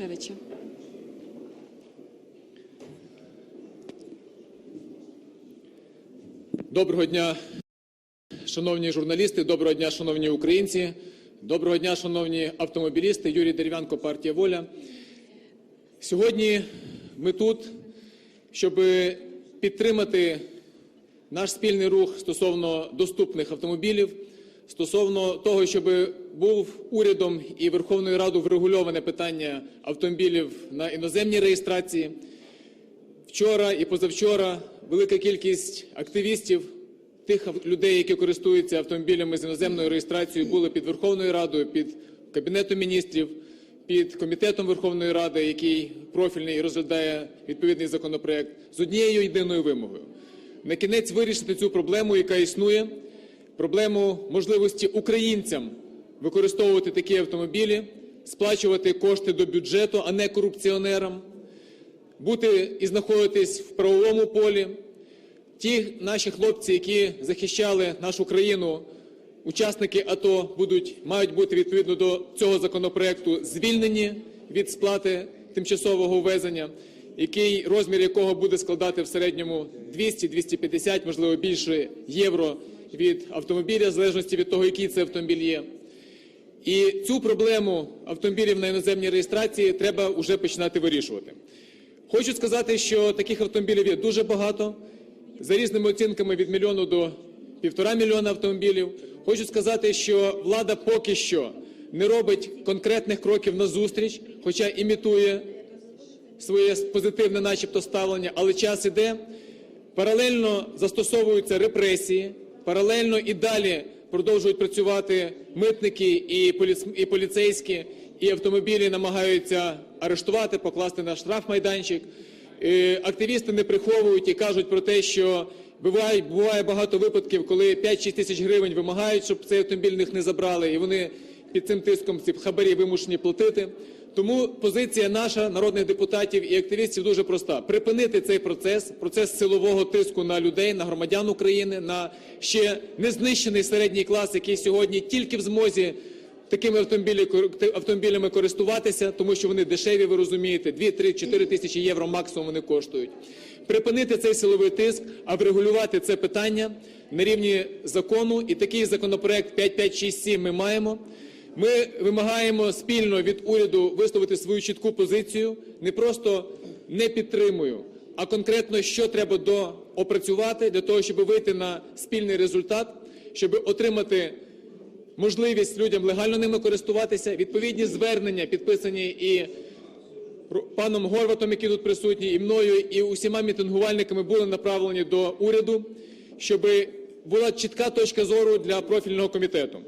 Ярошевича. Доброго дня, шановні журналісти, доброго дня, шановні українці, доброго дня, шановні автомобілісти. Юрій Дерев'янко, партія Воля. Сьогодні ми тут, щоб підтримати наш спільний рух стосовно доступних автомобілів, стосовно того, щоб був урядом і Верховною Радою врегульоване питання автомобілів на іноземній реєстрації. Вчора і позавчора велика кількість активістів, тих людей, які користуються автомобілями з іноземною реєстрацією, були під Верховною Радою, під Кабінетом міністрів, під Комітетом Верховної Ради, який профільний і розглядає відповідний законопроект, з однією єдиною вимогою на кінець вирішити цю проблему, яка існує, проблему можливості українцям використовувати такі автомобілі, сплачувати кошти до бюджету, а не корупціонерам бути і знаходитись в правовому полі. Ті наші хлопці, які захищали нашу країну, учасники АТО, будуть, мають бути відповідно до цього законопроекту звільнені від сплати тимчасового ввезення, який розмір якого буде складати в середньому 200-250, можливо більше євро від автомобіля, в залежності від того, який це автомобіль є. І цю проблему автомобілів на іноземній реєстрації треба вже починати вирішувати. Хочу сказати, що таких автомобілів є дуже багато, за різними оцінками від мільйону до півтора мільйона автомобілів. Хочу сказати, що влада поки що не робить конкретних кроків назустріч, хоча імітує своє позитивне, начебто, ставлення, але час іде. Паралельно застосовуються репресії, паралельно і далі продовжують працювати митники і і поліцейські, і автомобілі намагаються арештувати, покласти на штрафмайданчик. Е, Активісти не приховують і кажуть про те, що буває, буває багато випадків, коли 5-6 тисяч гривень вимагають, щоб цей автомобіль в них не забрали, і вони під цим тиском ці хабарі вимушені платити. Тому позиція наша, народних депутатів і активістів, дуже проста: припинити цей процес, процес силового тиску на людей, на громадян України, на ще не знищений середній клас, який сьогодні тільки в змозі такими автомобілями користуватися, тому що вони дешеві, ви розумієте, 2, 3, 4 тисячі євро максимум вони коштують. Припинити цей силовий тиск, а врегулювати це питання на рівні закону. І такий законопроект 5567 ми маємо. Ми вимагаємо спільно від уряду висловити свою чітку позицію, не просто не підтримую, а конкретно що треба доопрацювати для того, щоб вийти на спільний результат, щоб отримати можливість людям легально ними користуватися. Відповідні звернення підписані і паном Горватом, який тут присутній, і мною, і усіма мітингувальниками були направлені до уряду, щоб була чітка точка зору для профільного комітету.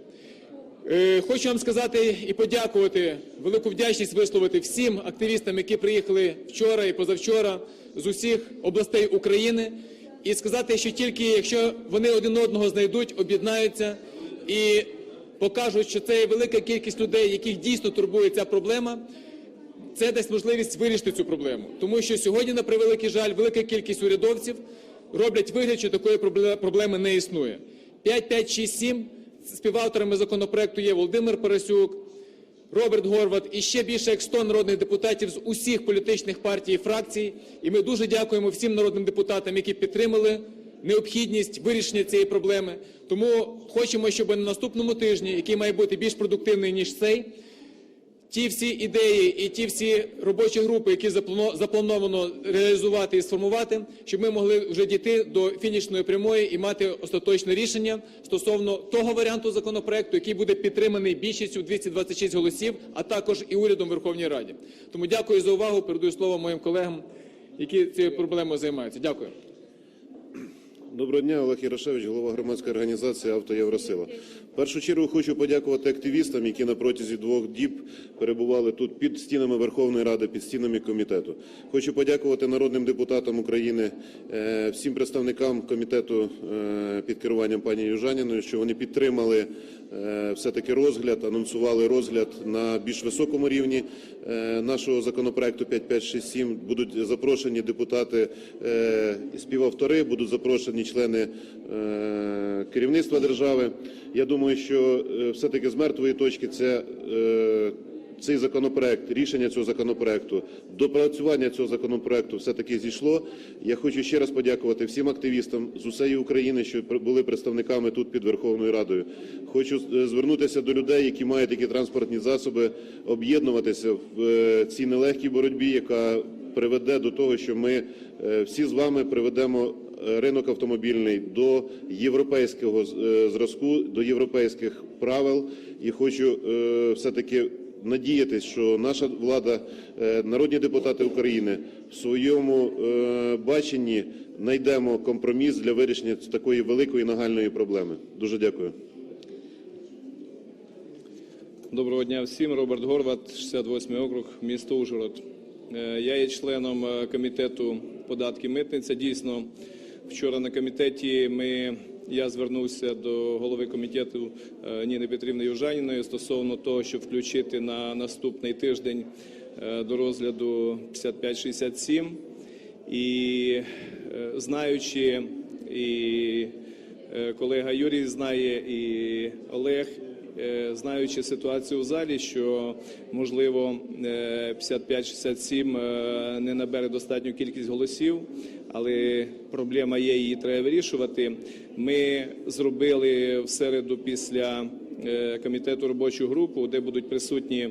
Е, Хочу вам сказати і подякувати, велику вдячність висловити всім активістам, які приїхали вчора і позавчора з усіх областей України, і сказати, що тільки якщо вони один одного знайдуть, об'єднаються і покажуть, що це є велика кількість людей, яких дійсно турбує ця проблема, це дасть можливість вирішити цю проблему. Тому що сьогодні, на превеликий жаль, велика кількість урядовців роблять вигляд, що такої проблеми не існує. 5567 співавторами законопроекту є Володимир Парасюк, Роберт Горват і ще більше як 100 народних депутатів з усіх політичних партій і фракцій. І ми дуже дякуємо всім народним депутатам, які підтримали необхідність вирішення цієї проблеми. Тому хочемо, щоб на наступному тижні, який має бути більш продуктивний ніж цей, ті всі ідеї і ті всі робочі групи, які заплано- заплановано реалізувати і сформувати, щоб ми могли вже дійти до фінішної прямої і мати остаточне рішення стосовно того варіанту законопроекту, який буде підтриманий більшістю 226 голосів, а також і урядом Верховній Раді. Тому дякую за увагу. Передаю слово моїм колегам, які цією проблемою займаються. Дякую. Доброго дня, Олег Ярошевич, голова громадської організації «Авто Євросила». В першу чергу хочу подякувати активістам, які на протязі двох діб перебували тут під стінами Верховної Ради, під стінами комітету. Хочу подякувати народним депутатам України, е, всім представникам комітету е, під керуванням пані Южаніної, що вони підтримали все-таки розгляд, анонсували розгляд на більш високому рівні е, нашого законопроекту 5567. Будуть запрошені депутати, е, співавтори, будуть запрошені члени е, керівництва держави. Я думаю, що е, все-таки з мертвої точки це е, цей законопроект, рішення цього законопроекту, допрацювання цього законопроекту все-таки зійшло. Я хочу ще раз подякувати всім активістам з усієї України, що були представниками тут під Верховною Радою. Хочу е, звернутися до людей, які мають такі транспортні засоби, об'єднуватися в е, цій нелегкій боротьбі, яка приведе до того, що ми е, всі з вами приведемо ринок автомобільний до європейського зразку, до європейських правил. І хочу е, все-таки надіятись, що наша влада, е, народні депутати України в своєму е, баченні знайдемо компроміс для вирішення такої великої нагальної проблеми. Дуже дякую. Доброго дня всім. Роберт Горват, 68 округ, місто Ужгород. Е, Я є членом комітету податки митниця. Дійсно, вчора на комітеті ми, я звернувся до голови комітету е, Ніни Петрівни Южаніної стосовно того, щоб включити на наступний тиждень е, до розгляду 5567. І е, знаючи і колега Юрій знає, і Олег, знаючи ситуацію в залі, що можливо е, 55-67 е, не набере достатню кількість голосів, але проблема є, її треба вирішувати. Ми зробили в середу після е, комітету робочу групу, де будуть присутні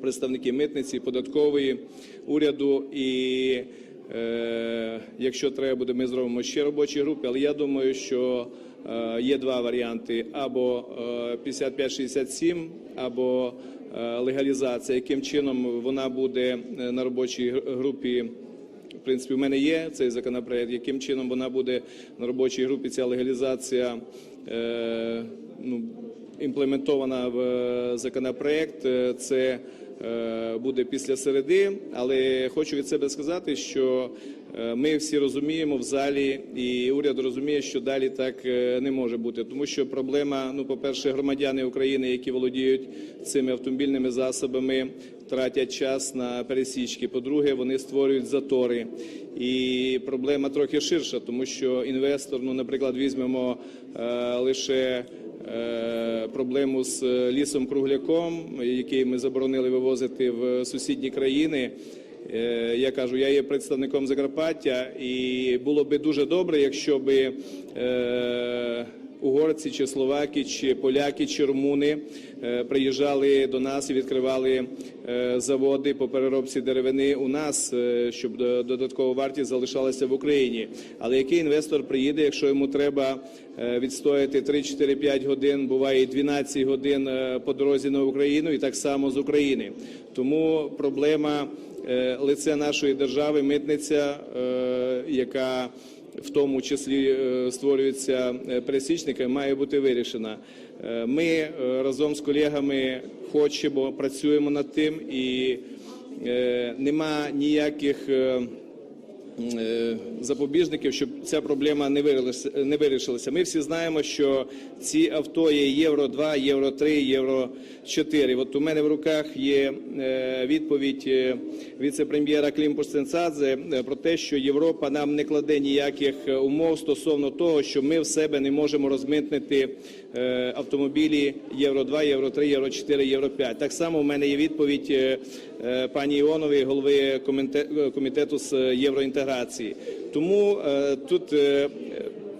представники митниці, податкової уряду і. Е, якщо треба буде, ми зробимо ще робочі групи, але я думаю, що е, є два варіанти: або е, 55-67, або е, легалізація. Яким чином вона буде е, на робочій групі в принципі, в мене є цей законопроект, яким чином вона буде на робочій групі, ця легалізація е, ну, імплементована в е, законопроект. Е, Це е, буде після середи, але хочу від себе сказати, що е, ми всі розуміємо в залі, і уряд розуміє, що далі так е, не може бути, тому що проблема, ну, по-перше, громадяни України, які володіють цими автомобільними засобами, тратять час на пересічки. По-друге, вони створюють затори. І проблема трохи ширша, тому що інвестор, ну, наприклад, візьмемо е, лише е, проблему з лісом кругляком, який ми заборонили вивозити в сусідні країни. Е, Я кажу, я є представником Закарпаття, і було би дуже добре, якщо би е, угорці, чи словаки, чи поляки, чи румуни е, приїжджали до нас і відкривали е, заводи по переробці деревини у нас, е, щоб до- додаткова вартість залишалася в Україні. Але який інвестор приїде, якщо йому треба відстояти 3-4-5 годин, буває і 12 годин по дорозі на Україну, і так само з України. Тому проблема лице нашої держави, митниця, яка в тому числі створюються створюється е, має бути вирішена. Е, Ми е, разом з колегами хочемо, працюємо над тим, і е, нема ніяких. Е, запобіжників, щоб ця проблема не вирішилася-. Ми всі знаємо, що ці авто є Євро 2, Євро 3, Євро 4. От у мене в руках є е, відповідь е, віце-прем'єра Клімпуш-Ценцадзе е, про те, що Європа нам не кладе ніяких умов стосовно того, що ми в себе не можемо розмитнити автомобілі Євро 2, Євро 3, Євро 4, Євро 5. Так само у мене є відповідь пані Іонової, голови комітету з е, євроінтеграції. Тому е, тут е,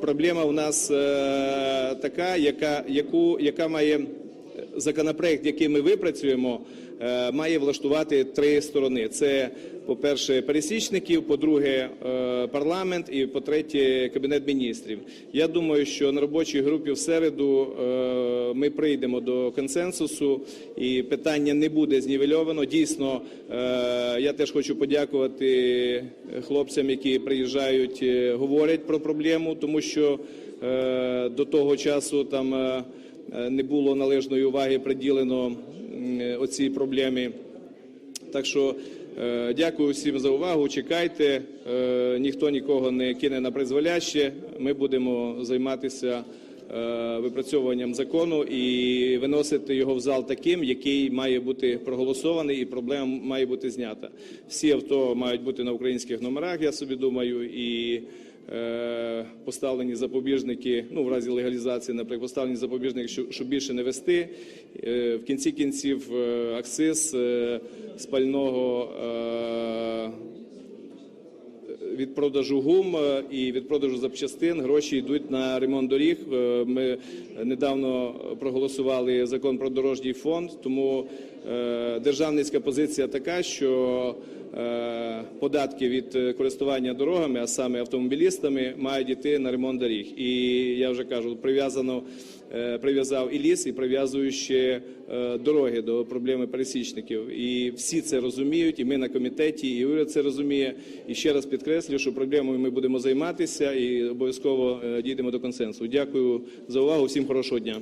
проблема у нас е, така, яка, яку, яка має законопроект, який ми випрацюємо, має влаштувати три сторони: це, по-перше, пересічників, по-друге, е, парламент, і по-третє, кабінет міністрів. Я думаю, що на робочій групі в середу е, ми прийдемо до консенсусу, і питання не буде знівельовано. Дійсно, е, я теж хочу подякувати хлопцям, які приїжджають, е, говорять про проблему, тому що е, до того часу там. е, е, не було належної уваги приділено е, оцій проблемі. Так що е, дякую всім за увагу. Чекайте, е, ніхто нікого не кине на призволяще. Ми будемо займатися е, випрацьовуванням закону і виносити його в зал таким, який має бути проголосований, і проблема має бути знята. Всі авто мають бути на українських номерах, я собі думаю, і е, поставлені запобіжники, ну в разі легалізації, наприклад, поставлені запобіжники, щоб, більше не вести. Е, В кінці кінців е, акциз е, спального е, від продажу гум е, і від продажу запчастин гроші йдуть на ремонт доріг. Е, Ми недавно проголосували закон про дорожній фонд, тому е, державницька позиція така, що е, податки від е, користування дорогами, а саме автомобілістами, мають йти на ремонт доріг. І я вже кажу, прив'язано е, прив'язав і ліс, і прив'язую ще е, дороги до проблеми пересічників. І всі це розуміють, і ми на комітеті, і уряд це розуміє. І ще раз підкреслюю, що проблемою ми будемо займатися і обов'язково е, дійдемо до консенсусу. Дякую за увагу. Всім хорошого дня.